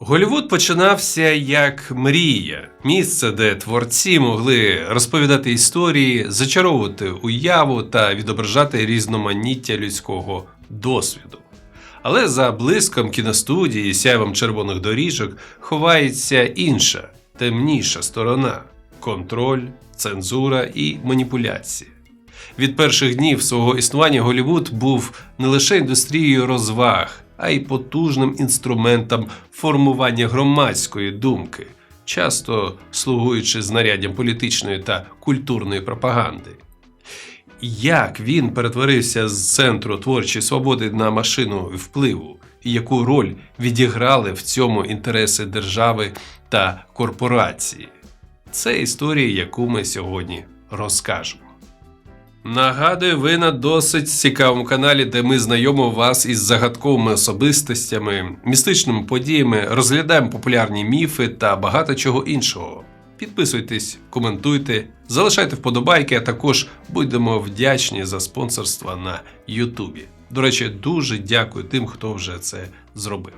Голівуд починався як мрія, місце, де творці могли розповідати історії, зачаровувати уяву та відображати різноманіття людського досвіду. Але за блиском кіностудії сяйвом червоних доріжок ховається інша, темніша сторона контроль, цензура і маніпуляції. Від перших днів свого існування Голівуд був не лише індустрією розваг, а й потужним інструментом формування громадської думки, часто слугуючи знаряддям політичної та культурної пропаганди. Як він перетворився з центру творчої свободи на машину впливу, і яку роль відіграли в цьому інтереси держави та корпорації? Це історія, яку ми сьогодні розкажемо. Нагадую, ви на досить цікавому каналі, де ми знайомимо вас із загадковими особистостями, містичними подіями, розглядаємо популярні міфи та багато чого іншого. Підписуйтесь, коментуйте, залишайте вподобайки, а також будемо вдячні за спонсорство на Ютубі. До речі, дуже дякую тим, хто вже це зробив.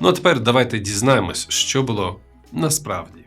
Ну а тепер давайте дізнаємось, що було насправді.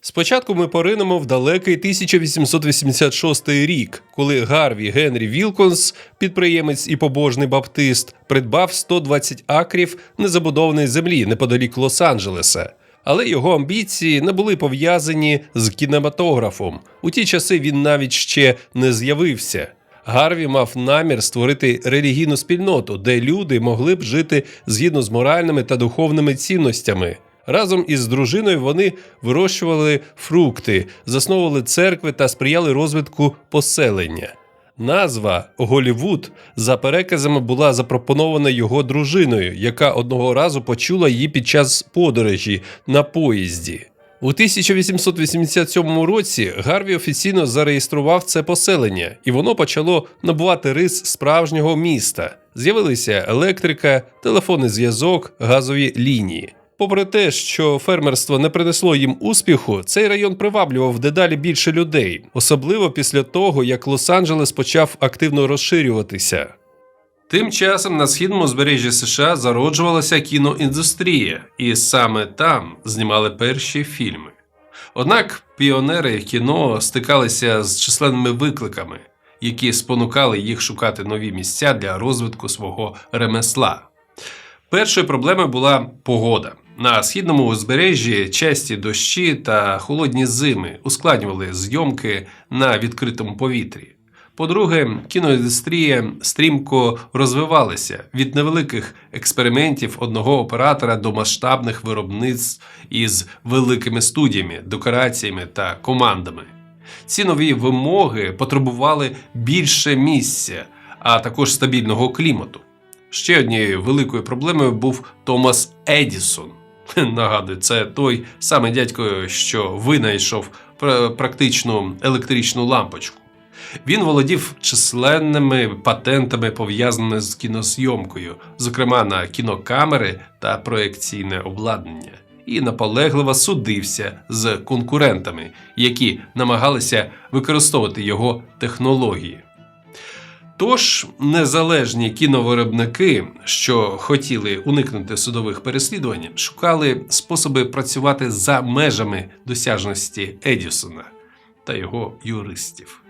Спочатку ми поринемо в далекий 1886 рік, коли Гарві Генрі Вілконс, підприємець і побожний баптист, придбав 120 акрів незабудованої землі неподалік Лос-Анджелеса. Але його амбіції не були пов'язані з кінематографом. У ті часи він навіть ще не з'явився. Гарві мав намір створити релігійну спільноту, де люди могли б жити згідно з моральними та духовними цінностями. Разом із дружиною вони вирощували фрукти, засновували церкви та сприяли розвитку поселення. Назва Голівуд за переказами була запропонована його дружиною, яка одного разу почула її під час подорожі на поїзді. У 1887 році Гарві офіційно зареєстрував це поселення, і воно почало набувати рис справжнього міста. З'явилися електрика, телефонний зв'язок, газові лінії. Попри те, що фермерство не принесло їм успіху, цей район приваблював дедалі більше людей, особливо після того, як Лос-Анджелес почав активно розширюватися. Тим часом на східному узбережжі США зароджувалася кіноіндустрія, і саме там знімали перші фільми. Однак піонери кіно стикалися з численними викликами, які спонукали їх шукати нові місця для розвитку свого ремесла. Першою проблемою була погода. На східному узбережжі часті дощі та холодні зими ускладнювали зйомки на відкритому повітрі. По-друге, кіноіндустрія стрімко розвивалася від невеликих експериментів одного оператора до масштабних виробництв із великими студіями, декораціями та командами. Ці нові вимоги потребували більше місця, а також стабільного клімату. Ще однією великою проблемою був Томас Едісон. Нагадую, це той самий дядько, що винайшов практичну електричну лампочку. Він володів численними патентами, пов'язаними з кінозйомкою, зокрема на кінокамери та проекційне обладнання, і наполегливо судився з конкурентами, які намагалися використовувати його технології. Тож незалежні кіновиробники, що хотіли уникнути судових переслідувань, шукали способи працювати за межами досяжності Едісона та його юристів.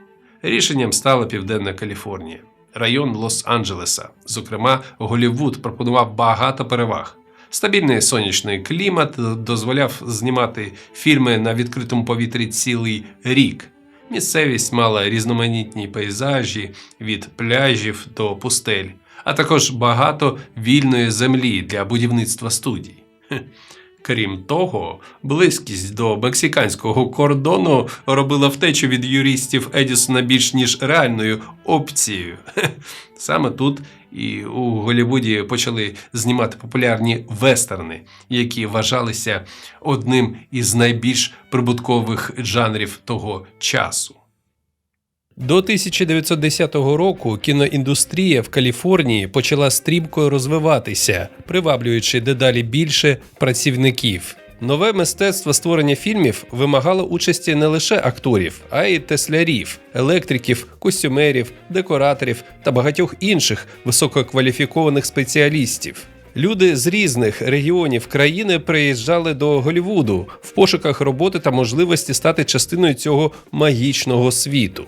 Рішенням стала Південна Каліфорнія, район Лос-Анджелеса. Зокрема, Голівуд пропонував багато переваг. Стабільний сонячний клімат дозволяв знімати фільми на відкритому повітрі цілий рік. Місцевість мала різноманітні пейзажі від пляжів до пустель, а також багато вільної землі для будівництва студій. Крім того, близькість до мексиканського кордону робила втечу від юристів Едісона більш ніж реальною опцією. Саме тут і у Голлівуді почали знімати популярні вестерни, які вважалися одним із найбільш прибуткових жанрів того часу. До 1910 року кіноіндустрія в Каліфорнії почала стрімко розвиватися, приваблюючи дедалі більше працівників. Нове мистецтво створення фільмів вимагало участі не лише акторів, а й теслярів, електриків, костюмерів, декораторів та багатьох інших висококваліфікованих спеціалістів. Люди з різних регіонів країни приїжджали до Голлівуду в пошуках роботи та можливості стати частиною цього магічного світу.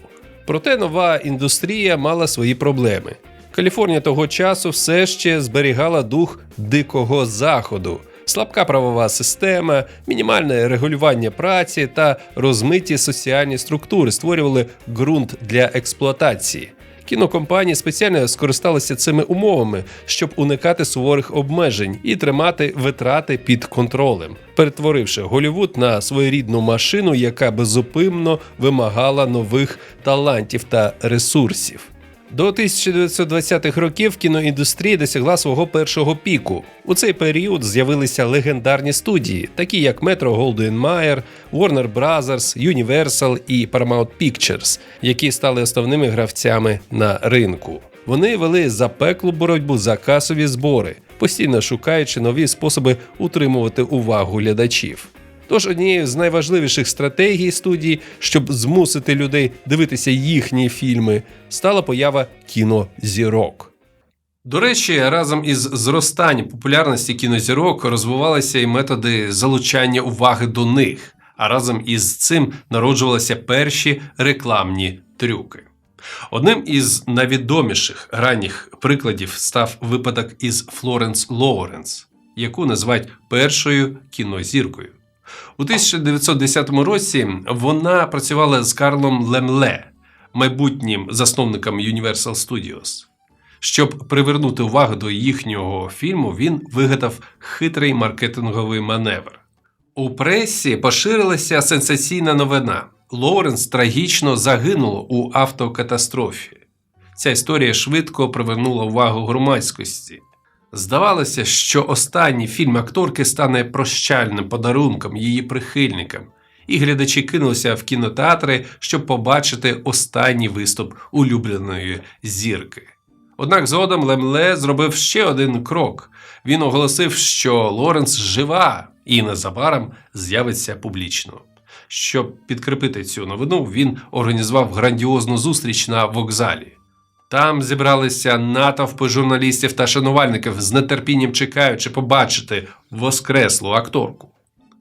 Проте нова індустрія мала свої проблеми. Каліфорнія того часу все ще зберігала дух дикого заходу, слабка правова система, мінімальне регулювання праці та розмиті соціальні структури створювали ґрунт для експлуатації. Кінокомпанії спеціально скористалися цими умовами, щоб уникати суворих обмежень і тримати витрати під контролем, перетворивши Голівуд на своєрідну машину, яка безупинно вимагала нових талантів та ресурсів. До 1920-х років кіноіндустрія досягла свого першого піку. У цей період з'явилися легендарні студії, такі як Metro Goldwyn Mayer, Warner Brothers, Universal і Paramount Pictures, які стали основними гравцями на ринку. Вони вели запеклу боротьбу за касові збори, постійно шукаючи нові способи утримувати увагу глядачів. Тож однією з найважливіших стратегій студії, щоб змусити людей дивитися їхні фільми, стала поява кінозірок. До речі, разом із зростанням популярності кінозірок розвивалися і методи залучання уваги до них, а разом із цим народжувалися перші рекламні трюки. Одним із найвідоміших ранніх прикладів став випадок із Флоренс Лоуренс, яку називають першою кінозіркою. У 1910 році вона працювала з Карлом Лемле, майбутнім засновником Universal Studios. Щоб привернути увагу до їхнього фільму, він вигадав хитрий маркетинговий маневр. У пресі поширилася сенсаційна новина. Лоуренс трагічно загинуло у автокатастрофі. Ця історія швидко привернула увагу громадськості. Здавалося, що останній фільм акторки стане прощальним подарунком її прихильникам, і глядачі кинулися в кінотеатри, щоб побачити останній виступ улюбленої зірки. Однак згодом Лемле зробив ще один крок. Він оголосив, що Лоренс жива і незабаром з'явиться публічно. Щоб підкріпити цю новину, він організував грандіозну зустріч на вокзалі. Там зібралися натовпи журналістів та шанувальників з нетерпінням чекаючи побачити воскреслу акторку.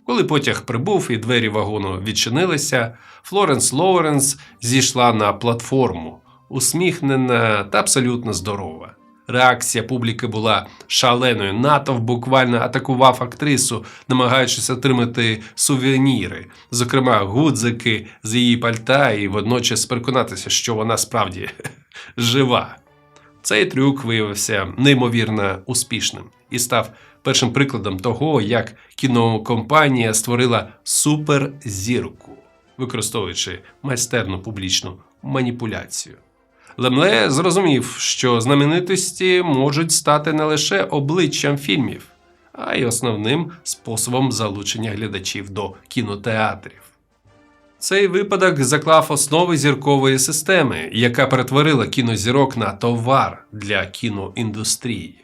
Коли потяг прибув і двері вагону відчинилися, Флоренс Лоуренс зійшла на платформу, усміхнена та абсолютно здорова. Реакція публіки була шаленою. Натовп буквально атакував актрису, намагаючись отримати сувеніри, зокрема гудзики з її пальта, і водночас переконатися, що вона справді жива. Цей трюк виявився неймовірно успішним і став першим прикладом того, як кінокомпанія створила суперзірку, використовуючи майстерну публічну маніпуляцію. Лемле зрозумів, що знаменитості можуть стати не лише обличчям фільмів, а й основним способом залучення глядачів до кінотеатрів. Цей випадок заклав основи зіркової системи, яка перетворила кінозірок на товар для кіноіндустрії.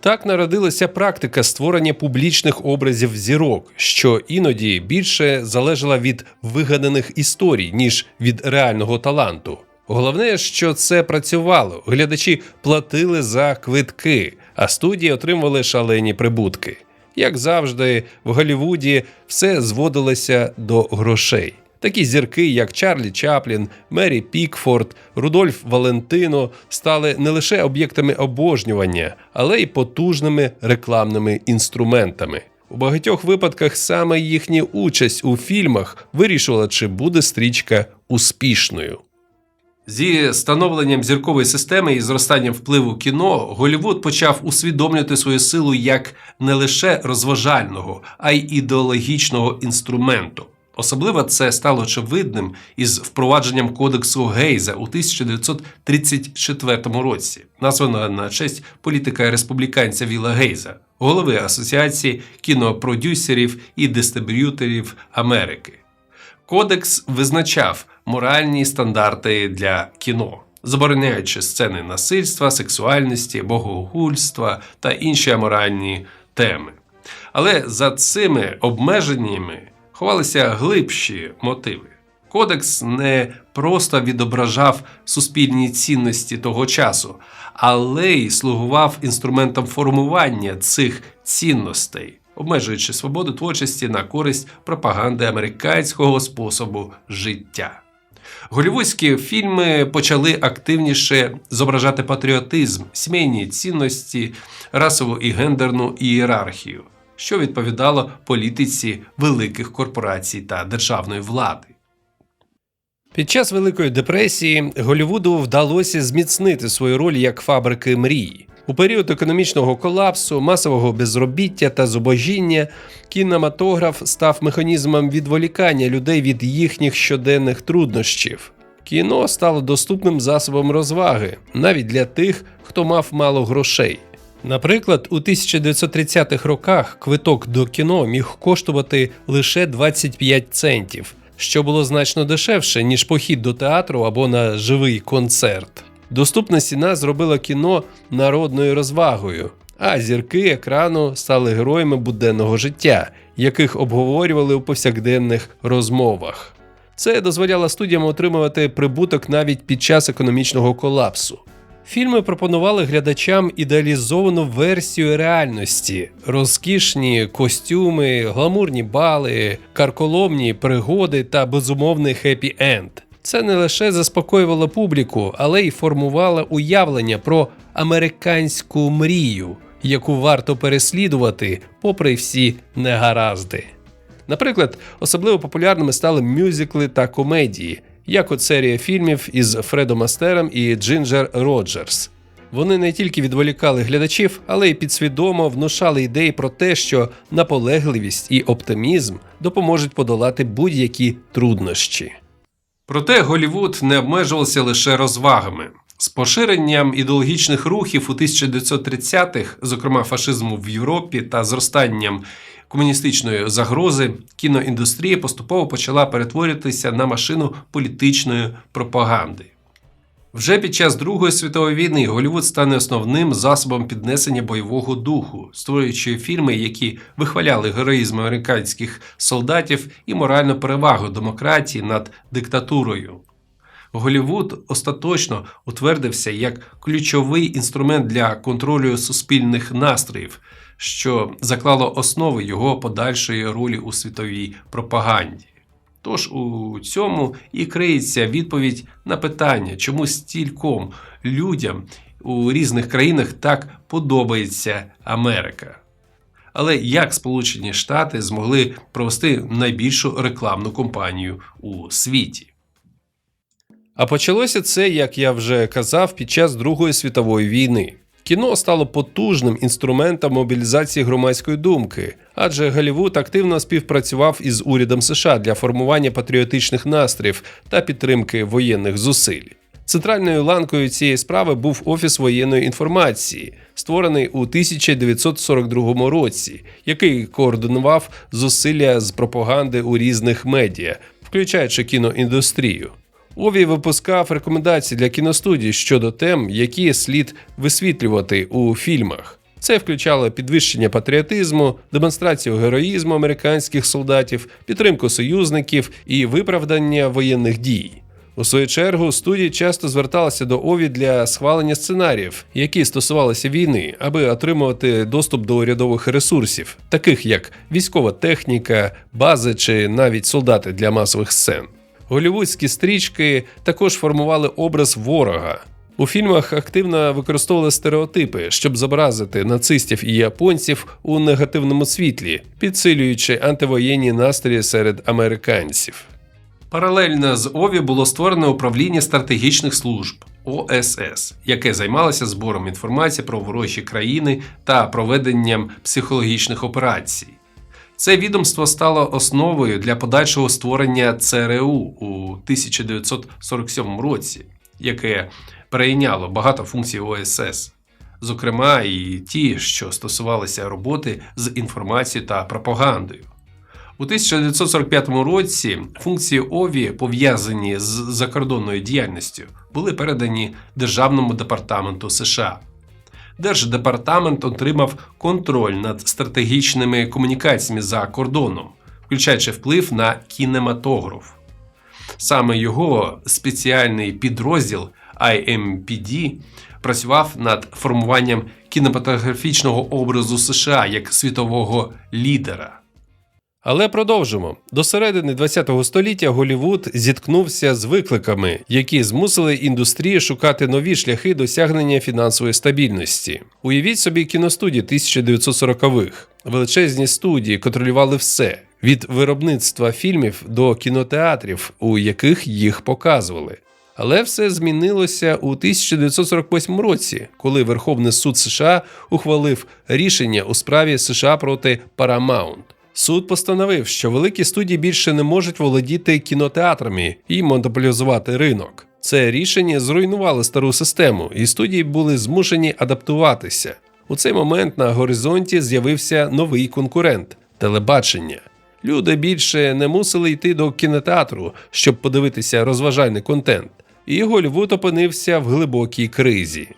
Так народилася практика створення публічних образів зірок, що іноді більше залежала від вигаданих історій, ніж від реального таланту. Головне, що це працювало. Глядачі платили за квитки, а студії отримували шалені прибутки. Як завжди, в Голлівуді все зводилося до грошей. Такі зірки, як Чарлі Чаплін, Мері Пікфорд, Рудольф Валентино, стали не лише об'єктами обожнювання, але й потужними рекламними інструментами. У багатьох випадках саме їхня участь у фільмах вирішувала, чи буде стрічка успішною. Зі становленням зіркової системи і зростанням впливу кіно Голлівуд почав усвідомлювати свою силу як не лише розважального, а й ідеологічного інструменту. Особливо це стало очевидним із впровадженням кодексу Гейза у 1934 році, названого на честь політика республіканця Віла Гейза, голови Асоціації кінопродюсерів і дистриб'юторів Америки. Кодекс визначав моральні стандарти для кіно, забороняючи сцени насильства, сексуальності, богогульства та інші аморальні теми. Але за цими обмеженнями ховалися глибші мотиви. Кодекс не просто відображав суспільні цінності того часу, але й слугував інструментом формування цих цінностей, обмежуючи свободу творчості на користь пропаганди американського способу життя. Голівудські фільми почали активніше зображати патріотизм, сімейні цінності, расову і гендерну ієрархію, що відповідало політиці великих корпорацій та державної влади. Під час Великої депресії Голівуду вдалося зміцнити свою роль як фабрики мрій. У період економічного колапсу, масового безробіття та зубожіння кінематограф став механізмом відволікання людей від їхніх щоденних труднощів. Кіно стало доступним засобом розваги навіть для тих, хто мав мало грошей. Наприклад, у 1930-х роках квиток до кіно міг коштувати лише 25 центів, що було значно дешевше, ніж похід до театру або на живий концерт. Доступна ціна зробила кіно народною розвагою, а зірки екрану стали героями буденного життя, яких обговорювали у повсякденних розмовах. Це дозволяло студіям отримувати прибуток навіть під час економічного колапсу. Фільми пропонували глядачам ідеалізовану версію реальності: розкішні костюми, гламурні бали, карколомні пригоди та безумовний хеппі-енд. Це не лише заспокоювало публіку, але й формувало уявлення про американську мрію, яку варто переслідувати, попри всі негаразди. Наприклад, особливо популярними стали мюзикли та комедії, як от серія фільмів із Фредом Астером і Джинджер Роджерс. Вони не тільки відволікали глядачів, але й підсвідомо внушали ідеї про те, що наполегливість і оптимізм допоможуть подолати будь-які труднощі. Проте Голівуд не обмежувався лише розвагами. З поширенням ідеологічних рухів у 1930-х, зокрема фашизму в Європі та зростанням комуністичної загрози, кіноіндустрія поступово почала перетворюватися на машину політичної пропаганди. Вже під час Другої світової війни Голівуд стане основним засобом піднесення бойового духу, створюючи фільми, які вихваляли героїзм американських солдатів і моральну перевагу демократії над диктатурою. Голівуд остаточно утвердився як ключовий інструмент для контролю суспільних настроїв, що заклало основи його подальшої ролі у світовій пропаганді. Тож у цьому і криється відповідь на питання, чому стільком людям у різних країнах так подобається Америка. Але як Сполучені Штати змогли провести найбільшу рекламну кампанію у світі? А почалося це, як я вже казав, під час Другої світової війни. Кіно стало потужним інструментом мобілізації громадської думки, адже Голлівуд активно співпрацював із урядом США для формування патріотичних настроїв та підтримки воєнних зусиль. Центральною ланкою цієї справи був Офіс воєнної інформації, створений у 1942 році, який координував зусилля з пропаганди у різних медіа, включаючи кіноіндустрію. Ові випускав рекомендації для кіностудій щодо тем, які слід висвітлювати у фільмах. Це включало підвищення патріотизму, демонстрацію героїзму американських солдатів, підтримку союзників і виправдання воєнних дій. У свою чергу студії часто зверталися до ОВІ для схвалення сценаріїв, які стосувалися війни, аби отримувати доступ до урядових ресурсів, таких як військова техніка, бази чи навіть солдати для масових сцен. Голівудські стрічки також формували образ ворога. У фільмах активно використовували стереотипи, щоб зобразити нацистів і японців у негативному світлі, підсилюючи антивоєнні настрої серед американців. Паралельно з ОВІ було створено управління стратегічних служб ОСС, яке займалося збором інформації про ворожі країни та проведенням психологічних операцій. Це відомство стало основою для подальшого створення ЦРУ у 1947 році, яке перейняло багато функцій ОСС, зокрема і ті, що стосувалися роботи з інформацією та пропагандою. У 1945 році функції ОВІ, пов'язані з закордонною діяльністю, були передані Державному департаменту США. Держдепартамент отримав контроль над стратегічними комунікаціями за кордоном, включаючи вплив на кінематограф. Саме його спеціальний підрозділ IMPD працював над формуванням кінематографічного образу США як світового лідера. Але продовжимо. До середини ХХ століття Голівуд зіткнувся з викликами, які змусили індустрію шукати нові шляхи досягнення фінансової стабільності. Уявіть собі кіностудії 1940-х. Величезні студії контролювали все від виробництва фільмів до кінотеатрів, у яких їх показували. Але все змінилося у 1948 році, коли Верховний суд США ухвалив рішення у справі США проти Paramount. Суд постановив, що великі студії більше не можуть володіти кінотеатрами і монополізувати ринок. Це рішення зруйнувало стару систему, і студії були змушені адаптуватися. У цей момент на горизонті з'явився новий конкурент телебачення. Люди більше не мусили йти до кінотеатру, щоб подивитися розважальний контент, і Голлівуд опинився в глибокій кризі.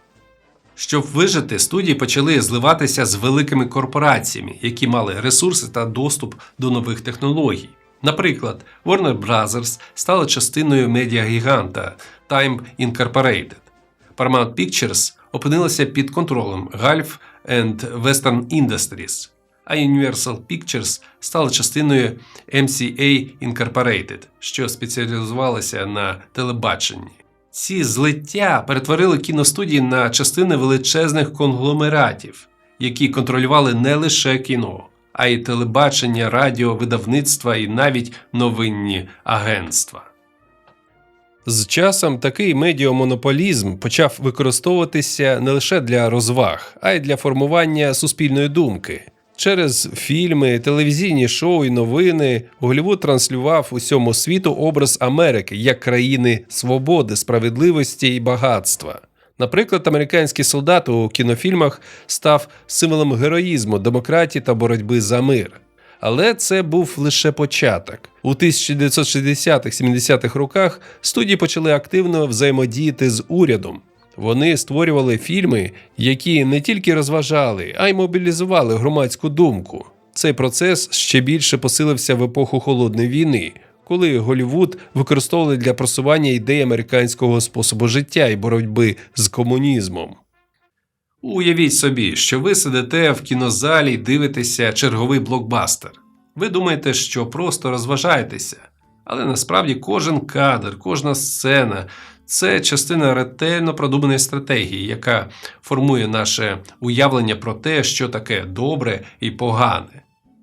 Щоб вижити, студії почали зливатися з великими корпораціями, які мали ресурси та доступ до нових технологій. Наприклад, Warner Bros. стала частиною медіагіганта Time Incorporated. Paramount Pictures опинилася під контролем Gulf and Western Industries, а Universal Pictures стала частиною MCA Incorporated, що спеціалізувалася на телебаченні. Ці злиття перетворили кіностудії на частини величезних конгломератів, які контролювали не лише кіно, а й телебачення, радіо, видавництва і навіть новинні агентства. З часом такий медіамонополізм почав використовуватися не лише для розваг, а й для формування суспільної думки. Через фільми, телевізійні шоу і новини Голлівуд транслював усьому світу образ Америки як країни свободи, справедливості і багатства. Наприклад, американський солдат у кінофільмах став символом героїзму, демократії та боротьби за мир. Але це був лише початок. У 1960-70-х роках студії почали активно взаємодіяти з урядом. Вони створювали фільми, які не тільки розважали, а й мобілізували громадську думку. Цей процес ще більше посилився в епоху холодної війни, коли Голлівуд використовували для просування ідей американського способу життя і боротьби з комунізмом. Уявіть собі, що ви сидите в кінозалі і дивитеся черговий блокбастер. Ви думаєте, що просто розважаєтеся, але насправді кожен кадр, кожна сцена це частина ретельно продуманої стратегії, яка формує наше уявлення про те, що таке добре і погане.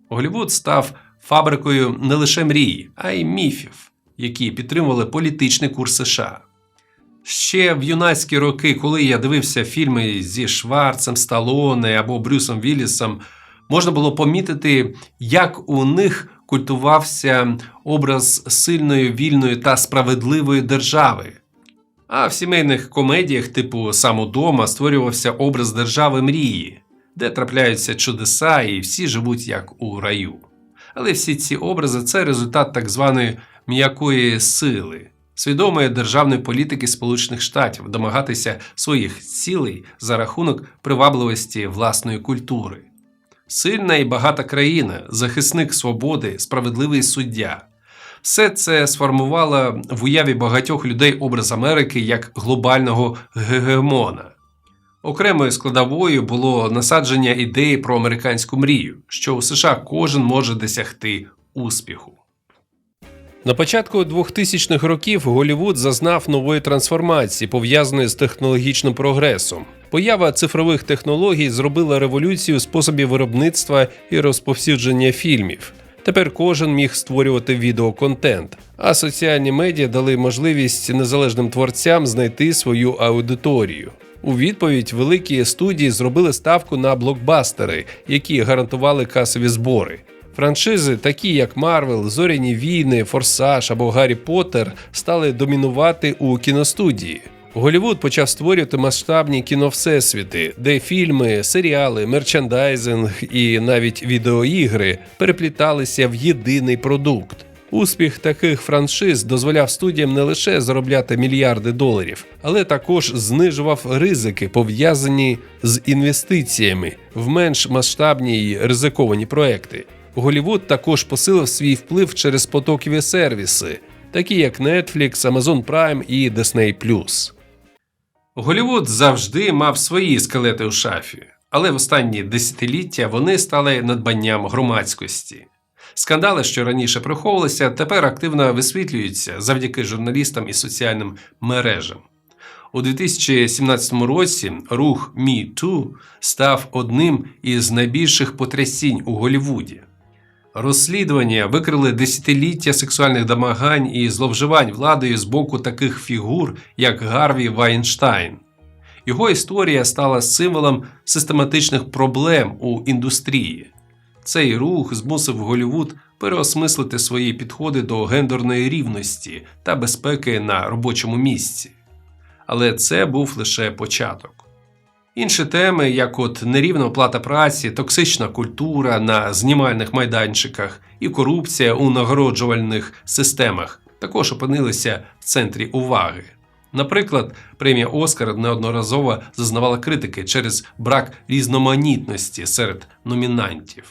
Голівуд став фабрикою не лише мрії, а й міфів, які підтримували політичний курс США. Ще в юнацькі роки, коли я дивився фільми зі Шварцем, Сталоне або Брюсом Віллісом, можна було помітити, як у них культувався образ сильної, вільної та справедливої держави. А в сімейних комедіях, типу «Сам удома» створювався образ держави мрії, де трапляються чудеса і всі живуть як у раю. Але всі ці образи це результат так званої м'якої сили, свідомої державної політики Сполучених Штатів домагатися своїх цілей за рахунок привабливості власної культури. Сильна і багата країна, захисник свободи, справедливий суддя. Все це сформувало в уяві багатьох людей образ Америки як глобального гегемона. Окремою складовою було насадження ідеї про американську мрію, що у США кожен може досягти успіху. На початку 2000-х років Голлівуд зазнав нової трансформації, пов'язаної з технологічним прогресом. Поява цифрових технологій зробила революцію способів виробництва і розповсюдження фільмів. Тепер кожен міг створювати відеоконтент, а соціальні медіа дали можливість незалежним творцям знайти свою аудиторію. У відповідь великі студії зробили ставку на блокбастери, які гарантували касові збори. Франшизи, такі як Марвел, Зоряні війни, Форсаж або Гаррі Поттер, стали домінувати у кіностудії. Голівуд почав створювати масштабні кіновсесвіти, де фільми, серіали, мерчендайзинг і навіть відеоігри перепліталися в єдиний продукт. Успіх таких франшиз дозволяв студіям не лише заробляти мільярди доларів, але також знижував ризики, пов'язані з інвестиціями в менш масштабні й ризиковані проекти. Голівуд також посилив свій вплив через потокові сервіси. такі як Netflix, Amazon Prime і Disney+. Голівуд завжди мав свої скелети у шафі, але в останні десятиліття вони стали надбанням громадськості. Скандали, що раніше приховувалися, тепер активно висвітлюються завдяки журналістам і соціальним мережам. У 2017 році рух Me Too став одним із найбільших потрясінь у Голлівуді. Розслідування викрили десятиліття сексуальних домагань і зловживань владою з боку таких фігур, як Гарві Вайнштайн. Його історія стала символом систематичних проблем у індустрії. Цей рух змусив Голлівуд переосмислити свої підходи до гендерної рівності та безпеки на робочому місці. Але це був лише початок. Інші теми, як от нерівна оплата праці, токсична культура на знімальних майданчиках і корупція у нагороджувальних системах, також опинилися в центрі уваги. Наприклад, премія Оскар неодноразово зазнавала критики через брак різноманітності серед номінантів.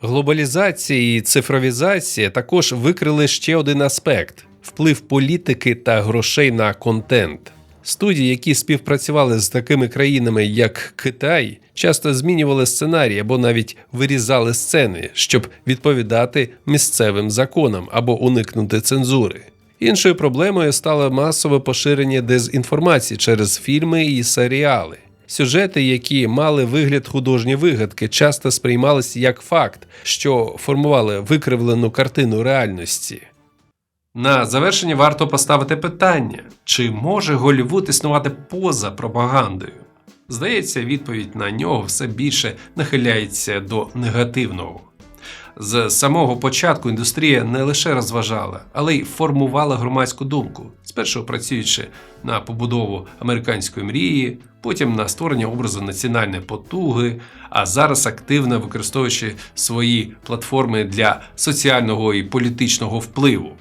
Глобалізація і цифровізація також викрили ще один аспект вплив політики та грошей на контент. Студії, які співпрацювали з такими країнами, як Китай, часто змінювали сценарії або навіть вирізали сцени, щоб відповідати місцевим законам або уникнути цензури. Іншою проблемою стало масове поширення дезінформації через фільми і серіали. Сюжети, які мали вигляд художні вигадки, часто сприймалися як факт, що формували викривлену картину реальності. На завершення варто поставити питання: чи може Голлівуд існувати поза пропагандою? Здається, відповідь на нього все більше нахиляється до негативного. З самого початку індустрія не лише розважала, але й формувала громадську думку, спершу працюючи на побудову американської мрії, потім на створення образу національної потуги, а зараз активно використовуючи свої платформи для соціального і політичного впливу.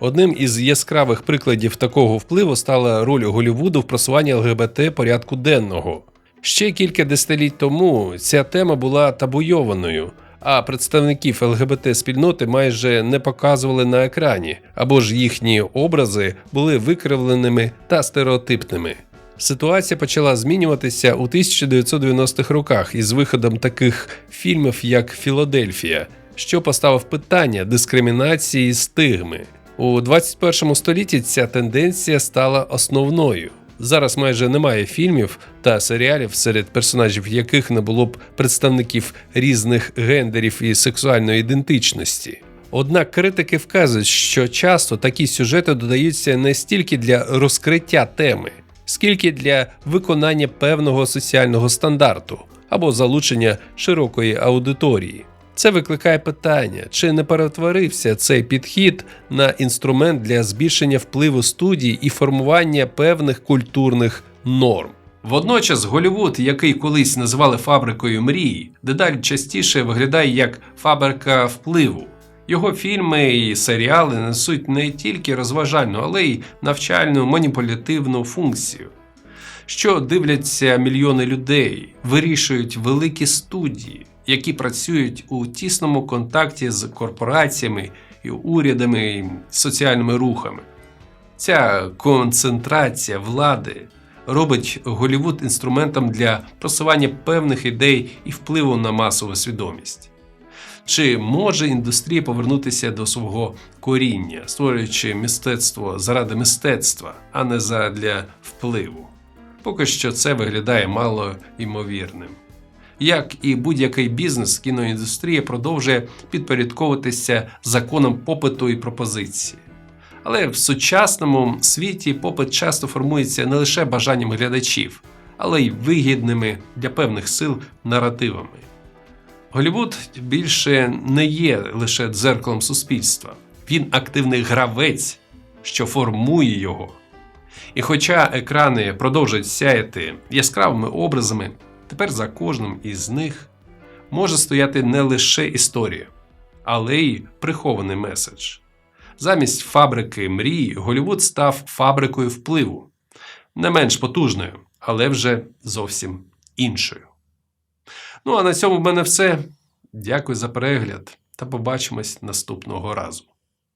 Одним із яскравих прикладів такого впливу стала роль Голлівуду в просуванні ЛГБТ порядку денного. Ще кілька десятиліть тому ця тема була табуйованою, а представників ЛГБТ спільноти майже не показували на екрані, або ж їхні образи були викривленими та стереотипними. Ситуація почала змінюватися у 1990-х роках із виходом таких фільмів, як Філадельфія, що поставив питання дискримінації стигми. У 21 столітті ця тенденція стала основною. Зараз майже немає фільмів та серіалів, серед персонажів яких не було б представників різних гендерів і сексуальної ідентичності. Однак критики вказують, що часто такі сюжети додаються не стільки для розкриття теми, скільки для виконання певного соціального стандарту або залучення широкої аудиторії. Це викликає питання, чи не перетворився цей підхід на інструмент для збільшення впливу студій і формування певних культурних норм. Водночас Голлівуд, який колись називали фабрикою мрії, дедалі частіше виглядає як фабрика впливу. Його фільми і серіали несуть не тільки розважальну, але й навчальну маніпулятивну функцію. Що дивляться мільйони людей, вирішують великі студії які працюють у тісному контакті з корпораціями і урядами і соціальними рухами. Ця концентрація влади робить Голівуд інструментом для просування певних ідей і впливу на масову свідомість. Чи може індустрія повернутися до свого коріння, створюючи мистецтво заради мистецтва, а не задля впливу? Поки що це виглядає мало ймовірним. Як і будь-який бізнес, кіноіндустрія продовжує підпорядковуватися законам попиту і пропозиції. Але в сучасному світі попит часто формується не лише бажанням глядачів, але й вигідними для певних сил наративами. Голівуд більше не є лише дзеркалом суспільства, він активний гравець, що формує його. І хоча екрани продовжують сяяти яскравими образами, Тепер за кожним із них може стояти не лише історія, але й прихований меседж. Замість фабрики мрії Голівуд став фабрикою впливу, не менш потужною, але вже зовсім іншою. Ну а на цьому в мене все. Дякую за перегляд та побачимось наступного разу.